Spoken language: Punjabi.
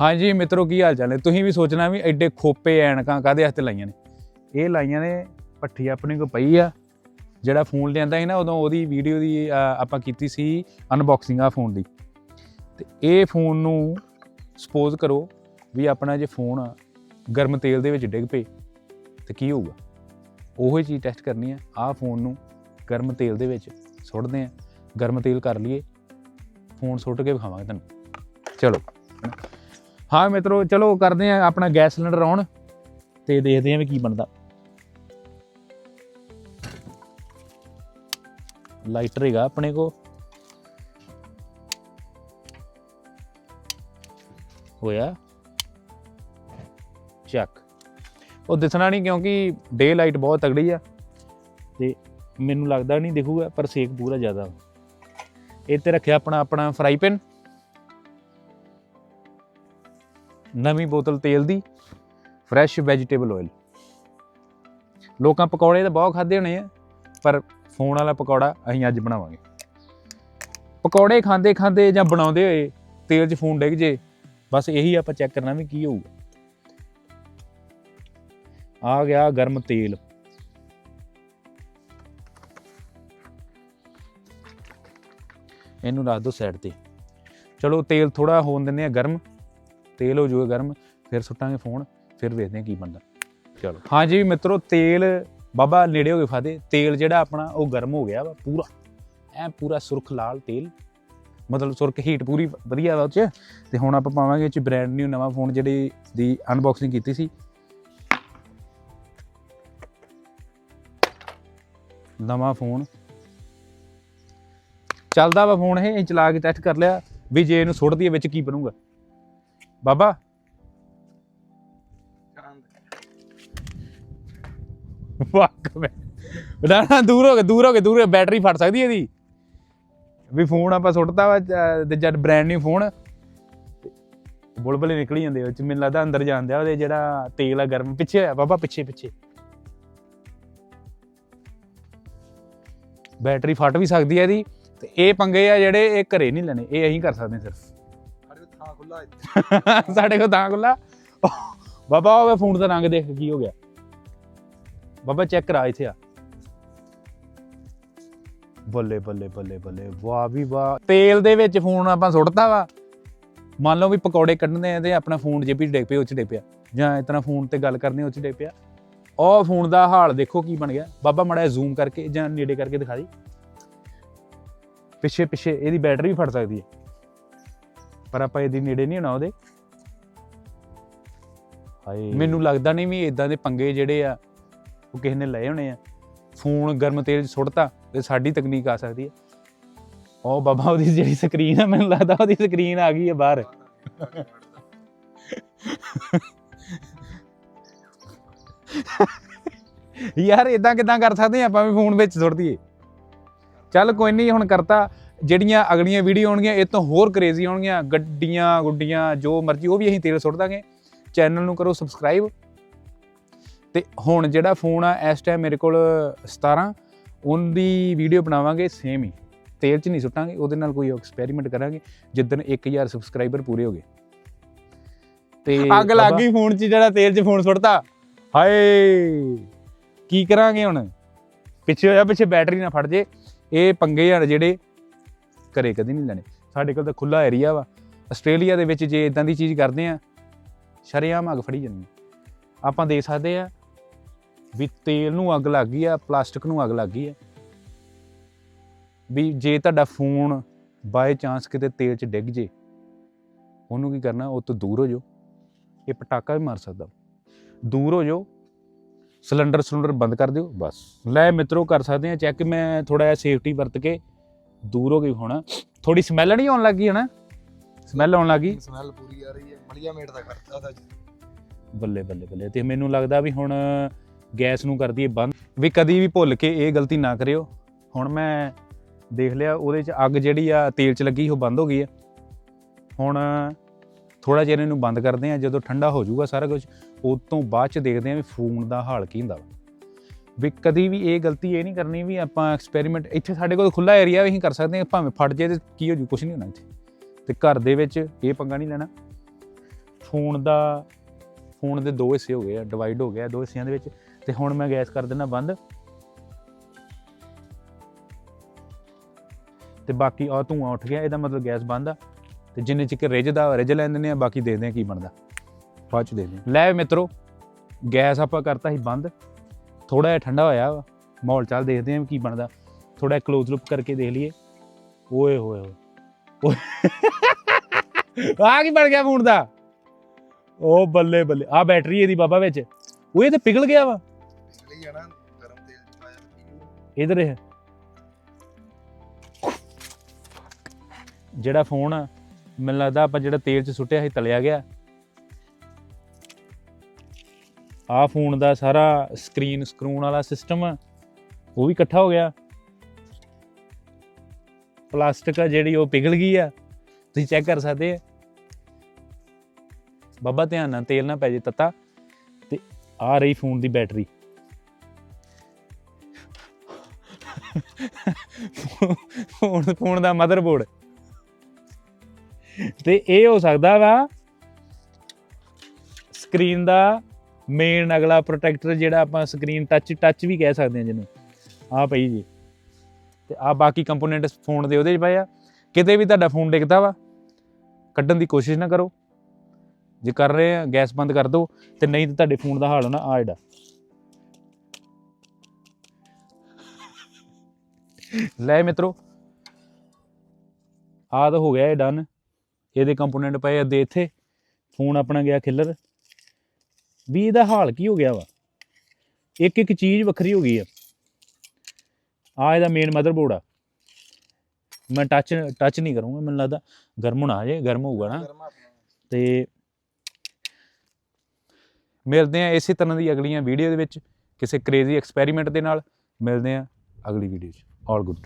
ਹਾਂਜੀ ਮਿੱਤਰੋ, ਕੀ ਹਾਲ ਚਾਲ ਨੇ? ਤੁਸੀਂ ਵੀ ਸੋਚਣਾ ਵੀ ਐਡੇ ਖੋਪੇ ਐਨਕਾਂ ਕਾਦੇ ਵਾਸਤੇ ਲਾਈਆਂ ਨੇ? ਇਹ ਲਾਈਆਂ ਨੇ ਪੱਠੀ ਆਪਣੇ ਕੋਲ ਪਈ ਆ। ਜਿਹੜਾ ਫੋਨ ਲਿਆਂਦਾ ਸੀ ਨਾ, ਉਦੋਂ ਉਹਦੀ ਵੀਡੀਓ ਦੀ ਆਪਾਂ ਕੀਤੀ ਸੀ ਅਨਬਾਕਸਿੰਗ ਆ ਫੋਨ ਦੀ। ਤੇ ਇਹ ਫੋਨ ਨੂੰ ਸਪੋਜ਼ ਕਰੋ ਵੀ ਆਪਣਾ ਜੇ ਫੋਨ ਗਰਮ ਤੇਲ ਦੇ ਵਿੱਚ ਡਿੱਗ ਪਏ, ਤੇ ਕੀ ਹੋਊਗਾ? ਉਹੋ ਚੀਜ਼ ਟੈਸਟ ਕਰਨੀ ਆ। ਆਹ ਫੋਨ ਨੂੰ ਗਰਮ ਤੇਲ ਦੇ ਵਿੱਚ ਸੁੱਟਦੇ ਆ। ਗਰਮ ਤੇਲ ਕਰ ਲਈਏ। ਫੋਨ ਸੁੱਟ ਕੇ ਵਿਖਾਵਾਂਗੇ ਤੁਹਾਨੂੰ। ਚਲੋ। ਹਾਂ ਮਿੱਤਰੋ, ਚਲੋ ਕਰਦੇ ਆ ਆਪਣਾ ਗੈਸ ਸਿਲੰਡਰ ਆਨ ਤੇ ਦੇਖਦੇ ਆ ਵੀ ਕੀ ਬਣਦਾ। ਲਾਈਟਰ ਹੈਗਾ ਆਪਣੇ ਕੋ ਹੋਇਆ। ਚੱਕ। ਉਹ ਦਿਸਣਾ ਨਹੀਂ ਕਿਉਂਕਿ ਡੇ ਲਾਈਟ ਬਹੁਤ ਤਗੜੀ ਆ ਤੇ ਮੈਨੂੰ ਲੱਗਦਾ ਨਹੀਂ ਦਿਖੂਗਾ, ਪਰ ਸੇਕ ਪੂਰਾ ਜ਼ਿਆਦਾ ਇਹ ਤੇ ਰੱਖਿਆ ਆਪਣਾ ਆਪਣਾ ਫਰਾਈ ਪੈਨ ਨਵੀਂ ਬੋਤਲ ਤੇਲ ਦੀ ਫਰੈਸ਼ ਵੈਜੀਟੇਬਲ ਆਇਲ ਲੋਕਾਂ ਪਕੌੜੇ ਤਾਂ ਬਹੁਤ ਖਾਦੇ ਹੋਣੇ ਆ, ਪਰ ਫੋਨ ਵਾਲਾ ਪਕੌੜਾ ਅਸੀਂ ਅੱਜ ਬਣਾਵਾਂਗੇ। ਪਕੌੜੇ ਖਾਂਦੇ ਖਾਂਦੇ ਜਾਂ ਬਣਾਉਂਦੇ ਹੋਏ ਤੇਲ 'ਚ ਫੋਨ ਡਿੱਗ ਜੇ, ਬਸ ਇਹੀ ਆਪਾਂ ਚੈੱਕ ਕਰਨਾ ਵੀ ਕੀ ਹੋਊਗਾ। ਆ ਗਿਆ ਗਰਮ ਤੇਲ। ਇਹਨੂੰ ਰੱਖ ਦਿਓ ਸਾਈਡ ਤੇ। ਚਲੋ ਤੇਲ ਥੋੜਾ ਹੋਣ ਦਿੰਦੇ ਆ ਗਰਮ। ਤੇਲ ਹੋ ਜਾਊਗਾ ਗਰਮ, ਫਿਰ ਸੁੱਟਾਂਗੇ ਫੋਨ, ਫਿਰ ਦੇਖਦੇ ਹਾਂ ਕੀ ਬਣਦਾ। ਚਲੋ। ਹਾਂਜੀ ਮਿੱਤਰੋ, ਤੇਲ ਬਾਬਾ ਨੇੜੇ ਹੋ ਗਏ ਫਾਦੇ ਤੇਲ ਜਿਹੜਾ ਆਪਣਾ, ਉਹ ਗਰਮ ਹੋ ਗਿਆ ਵਾ ਪੂਰਾ। ਐ ਪੂਰਾ ਸੁਰਖ ਲਾਲ ਤੇਲ। ਮਤਲਬ ਸੁਰਖ ਹੀਟ ਪੂਰੀ ਵਧੀਆ ਵਾ ਉਹ ਚ। ਤੇ ਹੁਣ ਆਪਾਂ ਪਾਵਾਂਗੇ ਇਹ ਚ ਬ੍ਰੈਂਡ ਨਿਊ ਨਵਾਂ ਫੋਨ ਜਿਹੜੀ ਦੀ ਅਨਬਾਕਸਿੰਗ ਕੀਤੀ ਸੀ। ਨਵਾਂ ਫੋਨ ਚੱਲਦਾ ਵਾ ਫੋਨ ਇਹ ਚਲਾ ਕੇ ਟੈਸਟ ਕਰ ਲਿਆ। ਵੀ ਜੇ ਇਹਨੂੰ ਸੁੱਟ ਦਈਏ, ਵਿੱਚ ਕੀ ਬਣੂਗਾ? ਬਾਬਾ ਵਾਕ ਮੈਂ ਨਾ ਨਾ ਦੂਰ ਹੋ ਕੇ ਦੂਰ ਹੋ ਕੇ ਦੂਰ ਹੋ ਕੇ ਬੈਟਰੀ ਫਟ ਸਕਦੀ ਇਹਦੀ? ਵੀ ਫੋਨ ਆਪਾਂ ਸੁੱਟਤਾ ਵਾ ਤੇ ਜਦ ਬ੍ਰਾਂਡ ਨਿਊ ਫੋਨ ਬੁਲਬੁਲੇ ਨਿਕਲੀ ਜਾਂਦੇ ਵਿੱਚ ਮੈਨੂੰ ਲੱਗਦਾ ਅੰਦਰ ਜਾਂਦੇ ਆ ਉਹਦੇ ਜਿਹੜਾ ਤੇਲ ਆ ਗਰਮ ਪਿੱਛੇ ਹੋਇਆ ਬਾਬਾ ਪਿੱਛੇ ਪਿੱਛੇ। ਬੈਟਰੀ ਫਟ ਵੀ ਸਕਦੀ ਹੈ ਇਹਦੀ ਤੇ ਇਹ ਪੰਗੇ ਆ ਜਿਹੜੇ ਇਹ ਘਰੇ ਨਹੀਂ ਲੈਣੇ ਇਹ ਅਸੀਂ ਕਰ ਸਕਦੇ ਸਿਰਫ। ਖੁੱਲਾ ਇੱਥੇ। ਸਾਡੇ ਕੋਲ ਤਾਂ ਖੁੱਲਾ ਬਾਬਾ, ਉਹ ਫੋਨ ਦਾ ਰੰਗ ਦੇਖ ਕੀ ਹੋ ਗਿਆ? ਬਾਬਾ, ਚੈੱਕ ਕਰਾ, ਇੱਥੇ ਆ। ਬੱਲੇ ਬੱਲੇ ਬੱਲੇ ਬੱਲੇ। ਵਾਹ ਵੀ ਵਾਹ। ਤੇਲ ਦੇ ਵਿੱਚ ਫੋਨ ਆਪਾਂ ਸੁੱਟਤਾ ਵਾ। ਮੰਨ ਲਓ ਵੀ ਪਕੌੜੇ ਕੱਢਣੇ ਆ ਤੇ ਆਪਣਾ ਫੋਨ ਜੇ ਵੀ ਡਿੱਗ ਪਿਆ, ਉਹ ਚ ਡਿੱਗ ਪਿਆ। ਜਾਂ ਇਤਨਾ ਫੋਨ ਤੇ ਗੱਲ ਕਰਨੀ, ਉਹ ਚ ਡਿੱਗ ਪਿਆ। ਉਹ ਫੋਨ ਦਾ ਹਾਲ ਦੇਖੋ ਕੀ ਬਣ ਗਿਆ। ਬਾਬਾ, ਮੜਾ ਜ਼ੂਮ ਕਰਕੇ ਜਾਂ ਨੇੜੇ ਕਰਕੇ ਦਿਖਾ ਦੀ। ਪਿੱਛੇ ਪਿੱਛੇ, ਇਹਦੀ ਬੈਟਰੀ ਵੀ ਫਟ ਸਕਦੀ ਹੈ। ਪਰ ਆਪਾਂ ਇਹਦੀ ਨੇੜੇ ਨਹੀਂ ਹੋਣਾ ਉਹਦੇ। ਹਾਏ। ਮੈਨੂੰ ਲੱਗਦਾ ਨਹੀਂ ਵੀ ਇਦਾਂ ਦੇ ਪੰਗੇ ਜਿਹੜੇ ਆ ਉਹ ਕਿਸੇ ਨੇ ਲਏ ਹੋਣੇ ਆ। ਫੋਨ ਗਰਮ ਤੇਲ ਸੁੱਟਤਾ ਤੇ ਸਾਡੀ ਤਕਨੀਕ ਆ ਸਕਦੀ ਹੈ ਉਹ ਬਾਬਾ ਉਹਦੀ ਜਿਹੜੀ ਸਕਰੀਨ ਆ ਮੈਨੂੰ ਲੱਗਦਾ ਉਹਦੀ ਸਕਰੀਨ ਆ ਗਈ ਹੈ ਬਾਹਰ। ਯਾਰ ਇਦਾਂ ਕਿਦਾਂ ਕਰ ਸਕਦੇ ਆ ਆਪਾਂ ਵੀ ਫੋਨ ਵਿੱਚ ਸੁੱਟ ਦਈਏ। ਚੱਲ ਕੋਈ ਨਹੀਂ ਹੁਣ ਕਰਤਾ। ਜਿਹੜੀਆਂ ਅਗਲੀਆਂ ਵੀਡੀਓ ਆਉਣਗੀਆਂ ਇਹ ਤੋਂ ਹੋਰ ਕ੍ਰੇਜ਼ੀ ਆਉਣਗੀਆਂ। ਗੱਡੀਆਂ ਗੁੱਡੀਆਂ ਜੋ ਮਰਜ਼ੀ ਉਹ ਵੀ ਅਸੀਂ ਤੇਲ ਸੁੱਟ ਦਾਂਗੇ। ਚੈਨਲ ਨੂੰ ਕਰੋ ਸਬਸਕ੍ਰਾਈਬ ਤੇ ਹੁਣ ਜਿਹੜਾ ਫੋਨ ਆ ਇਸ ਟਾਈਮ ਮੇਰੇ ਕੋਲ 17 ਉਹਦੀ ਵੀਡੀਓ ਬਣਾਵਾਂਗੇ ਸੇਮ ਹੀ। ਤੇਲ 'ਚ ਨਹੀਂ ਸੁੱਟਾਂਗੇ ਉਹਦੇ ਨਾਲ ਕੋਈ ਐਕਸਪੈਰੀਮੈਂਟ ਕਰਾਂਗੇ ਜਿੱਦਣ 1000 ਸਬਸਕ੍ਰਾਈਬਰ ਪੂਰੇ ਹੋ ਗਏ। ਤੇ ਅੱਗ ਲੱਗ ਗਈ ਫੋਨ 'ਚ ਜਿਹੜਾ ਤੇਲ 'ਚ ਫੋਨ ਸੁੱਟਤਾ ਹਾਏ! ਕੀ ਕਰਾਂਗੇ ਹੁਣ? ਪਿੱਛੇ ਹੋਇਆ ਪਿੱਛੇ ਬੈਟਰੀ ਨਾ ਫਟ ਜੇ। ਇਹ ਪੰਗੇ ਆ ਜਿਹੜੇ ਘਰੇ ਕਦੇ ਨਹੀਂ ਲੈਣੇ। ਸਾਡੇ ਕੋਲ ਤਾਂ ਖੁੱਲਾ ਏਰੀਆ ਵਾ। ਆਸਟ੍ਰੇਲੀਆ ਦੇ ਵਿੱਚ ਜੇ ਇਦਾਂ ਦੀ ਚੀਜ਼ ਕਰਦੇ ਆ, ਸ਼ਰੇਆਮ ਅੱਗ ਫੜੀ ਜਾਂਦੀ ਆਪਾਂ ਦੇਖ ਸਕਦੇ ਆ ਵੀ ਤੇਲ ਨੂੰ ਅੱਗ ਲੱਗ ਗਈ ਆ, ਪਲਾਸਟਿਕ ਨੂੰ ਅੱਗ ਲੱਗ ਗਈ ਆ। ਵੀ ਜੇ ਤੁਹਾਡਾ ਫੋਨ ਬਾਏ ਚਾਂਸ ਕਿਤੇ ਤੇਲ 'ਚ ਡਿੱਗ ਜੇ, ਉਹਨੂੰ ਕੀ ਕਰਨਾ, ਉਹ ਤੋਂ ਦੂਰ ਹੋ ਜਾਓ। ਇਹ ਪਟਾਕਾ ਵੀ ਮਾਰ ਸਕਦਾ। ਦੂਰ ਹੋ ਜਾਓ। ਸਿਲੰਡਰ ਸਿਲੰਡਰ ਬੰਦ ਕਰ ਦਿਓ, ਬਸ। ਲੈ ਮਿੱਤਰੋ, ਕਰ ਸਕਦੇ ਆ ਚੈੱਕ। ਮੈਂ ਥੋੜਾ ਜਿਹਾ ਸੇਫਟੀ ਵਰਤ ਕੇ ਦੂਰ ਹੋ ਗਈ ਹੁਣ। ਥੋੜੀ ਸਮੈਲ ਨਹੀਂ ਆਉਣ ਲੱਗੀ ਹਨਾ? ਸਮੈਲ ਆਉਣ ਲੱਗੀ? ਸਮੈਲ ਪੂਰੀ ਆ ਰਹੀ ਹੈ। ਮਲੀਆ ਮੇਟ ਦਾ ਖਰਚਾ ਤਾਂ ਬੱਲੇ ਬੱਲੇ ਬੱਲੇ। ਤੇ ਮੈਨੂੰ ਲੱਗਦਾ ਵੀ ਹੁਣ ਗੈਸ ਨੂੰ ਕਰ ਦਈਏ ਬੰਦ। ਵੀ ਕਦੀ ਵੀ ਭੁੱਲ ਕੇ ਇਹ ਗਲਤੀ ਨਾ ਕਰਿਓ। ਹੁਣ ਮੈਂ ਦੇਖ ਲਿਆ ਉਹਦੇ ਚ ਅੱਗ ਜਿਹੜੀ ਆ ਤੇਲ ਚ ਲੱਗੀ ਉਹ ਬੰਦ ਹੋ ਗਈ ਆ ਹੁਣ ਥੋੜਾ ਜਿਹਾ ਇਹਨੂੰ ਬੰਦ ਕਰਦੇ ਆ। ਜਦੋਂ ਠੰਡਾ ਹੋ ਜਾਊਗਾ ਸਾਰਾ ਕੁਝ ਉਸ ਤੋਂ ਬਾਅਦ ਚ ਦੇਖਦੇ ਆ ਵੀ ਫੋਨ ਦਾ ਹਾਲ ਕੀ ਹੁੰਦਾ ਵੀ ਕਦੀ ਵੀ ਇਹ ਗਲਤੀ ਇਹ ਨਹੀਂ ਕਰਨੀ ਵੀ ਆਪਾਂ ਐਕਸਪੈਰੀਮੈਂਟ ਇੱਥੇ ਸਾਡੇ ਕੋਲ ਖੁੱਲਾ ਏਰੀਆ ਵੀ ਅਸੀਂ ਕਰ ਸਕਦੇ ਹਾਂ, ਭਾਵੇਂ ਫਟ ਜੇ ਤੇ ਕੀ ਹੋ ਜੂ ਕੁਝ ਨਹੀਂ ਹੋਣਾ ਇੱਥੇ। ਤੇ ਘਰ ਦੇ ਵਿੱਚ ਇਹ ਪੰਗਾ ਨਹੀਂ ਲੈਣਾ। ਫੋਨ ਦਾ ਫੋਨ ਦੇ ਦੋ ਹਿੱਸੇ ਹੋ ਗਏ ਆ ਡਿਵਾਈਡ ਹੋ ਗਿਆ ਦੋ ਹਿੱਸਿਆਂ ਦੇ ਵਿੱਚ। ਤੇ ਹੁਣ ਮੈਂ ਗੈਸ ਕਰ ਦਿੰਦਾ ਬੰਦ। ਤੇ ਬਾਕੀ ਆ ਧੂਆਂ ਉੱਠ ਗਿਆ, ਇਹਦਾ ਮਤਲਬ ਗੈਸ ਬੰਦ ਆ। ਤੇ ਜਿੰਨੇ ਚਿਰ ਰਿੱਝਦਾ ਰਿੱਝ ਲੈਂਦੇ ਨੇ ਆ ਬਾਕੀ ਦੇਖਦੇ ਆ ਕੀ ਬਣਦਾ। ਬਾਅਦ ਚ ਦੇਖਦੇ ਆ ਲੈ ਮਿੱਤਰੋ, ਗੈਸ ਆਪਾਂ ਕਰਤਾ ਸੀ ਬੰਦ। ਥੋੜਾ ਜਿਹਾ ਠੰਡਾ ਹੋਇਆ ਵਾ ਮਾਹੌਲ ਚੱਲ ਦੇਖਦੇ ਆ ਕੀ ਬਣਦਾ। ਥੋੜਾ ਕਲੋਜ਼ ਲੁੱਕ ਕਰਕੇ ਦੇਖ ਲਈਏ। ਓਏ ਹੋਏ ਹੋਏ। ਓਏ। ਆ ਕੀ ਬਣ ਗਿਆ ਫੋਨ ਦਾ? ਉਹ ਬੱਲੇ ਬੱਲੇ। ਆ ਬੈਟਰੀ ਇਹਦੀ ਬਾਬਾ ਵਿੱਚ। ਉਹ ਇਹ ਤੇ ਪਿਘਲ ਗਿਆ ਵਾ। ਪਿਛਲੇ ਜਾਣਾ ਗਰਮ ਤੇਲ ਚ ਪਾਇਆ ਪੀਓ। ਇਧਰ ਇਹ। ਜਿਹੜਾ ਫੋਨ ਆ ਮੈਨੂੰ ਲੱਗਦਾ ਆਪਾਂ ਜਿਹੜਾ ਤੇਲ ਚ ਸੁੱਟਿਆ ਸੀ ਤਲਿਆ ਗਿਆ। ਆ ਫੋਨ ਦਾ ਸਾਰਾ ਸਕਰੀਨ ਸਕਰੂਨ ਵਾਲਾ ਸਿਸਟਮ ਉਹ ਵੀ ਇਕੱਠਾ ਹੋ ਗਿਆ। ਪਲਾਸਟਿਕ ਆ ਜਿਹੜੀ ਉਹ ਪਿਘਲ ਗਈ ਆ, ਤੁਸੀਂ ਚੈੱਕ ਕਰ ਸਕਦੇ ਆ। ਬਾਬਾ ਧਿਆਨ ਨਾਲ ਤੇਲ ਨਾ ਪੈ ਜੇ ਤੱਤਾ, ਤੇ ਆ ਰਹੀ ਫੋਨ ਦੀ ਬੈਟਰੀ। ਫੋਨ ਫੋਨ ਦਾ ਮਦਰਬੋਰਡ ਤੇ ਇਹ ਹੋ ਸਕਦਾ ਵਾ ਸਕਰੀਨ ਦਾ ਮੇਨ ਅਗਲਾ ਪ੍ਰੋਟੈਕਟਰ ਜਿਹੜਾ ਆਪਾਂ ਸਕਰੀਨ ਟੱਚ ਟੱਚ ਵੀ ਕਹਿ ਸਕਦੇ ਹਾਂ ਜਿਹਨੂੰ। ਆ ਪਈ ਜੀ। ਤੇ ਆ ਬਾਕੀ ਕੰਪੋਨੈਂਟਸ ਫੋਨ ਦੇ ਉਹਦੇ 'ਚ ਪਏ ਆ। ਕਿਤੇ ਵੀ ਤੁਹਾਡਾ ਫੋਨ ਡਿੱਗਦਾ ਵਾ, ਕੱਢਣ ਦੀ ਕੋਸ਼ਿਸ਼ ਨਾ ਕਰੋ। ਜੇ ਕਰ ਰਹੇ ਆ, ਗੈਸ ਬੰਦ ਕਰ ਦਿਓ, ਤੇ ਨਹੀਂ ਤਾਂ ਤੁਹਾਡੇ ਫੋਨ ਦਾ ਹਾਲ ਹੋਣਾ ਆ ਜਿਹੜਾ। ਲੈ ਮਿੱਤਰੋ, ਆਹ ਤਾਂ ਹੋ ਗਿਆ ਇਹ ਡਨ ਇਹਦੇ ਕੰਪੋਨੈਂਟ ਪਏ ਅੱਧੇ ਇੱਥੇ। ਫੋਨ ਆਪਣਾ ਗਿਆ ਖਿੱਲਰ ਵੀ ਇਹਦਾ ਹਾਲ ਕੀ ਹੋ ਗਿਆ ਵਾ? ਇੱਕ ਇੱਕ ਚੀਜ਼ ਵੱਖਰੀ ਹੋ ਗਈ ਆ। ਆ ਇਹਦਾ ਮੇਨ ਮਦਰਬੋਰਡ ਆ। ਮੈਂ ਟੱਚ ਟੱਚ ਨਹੀਂ ਕਰੂੰਗਾ ਮੈਨੂੰ ਲੱਗਦਾ ਗਰਮ ਹੋਣਾ ਜੇ ਗਰਮ ਹੋਊਗਾ ਨਾ। ਤੇ ਮਿਲਦੇ ਆ ਇਸੇ ਤਰ੍ਹਾਂ ਦੀ ਅਗਲੀਆਂ ਵੀਡੀਓ ਦੇ ਵਿੱਚ ਕਿਸੇ ਕ੍ਰੇਜ਼ੀ ਐਕਸਪੈਰੀਮੈਂਟ ਦੇ ਨਾਲ। ਮਿਲਦੇ ਆ ਅਗਲੀ ਵੀਡੀਓ 'ਚ। All good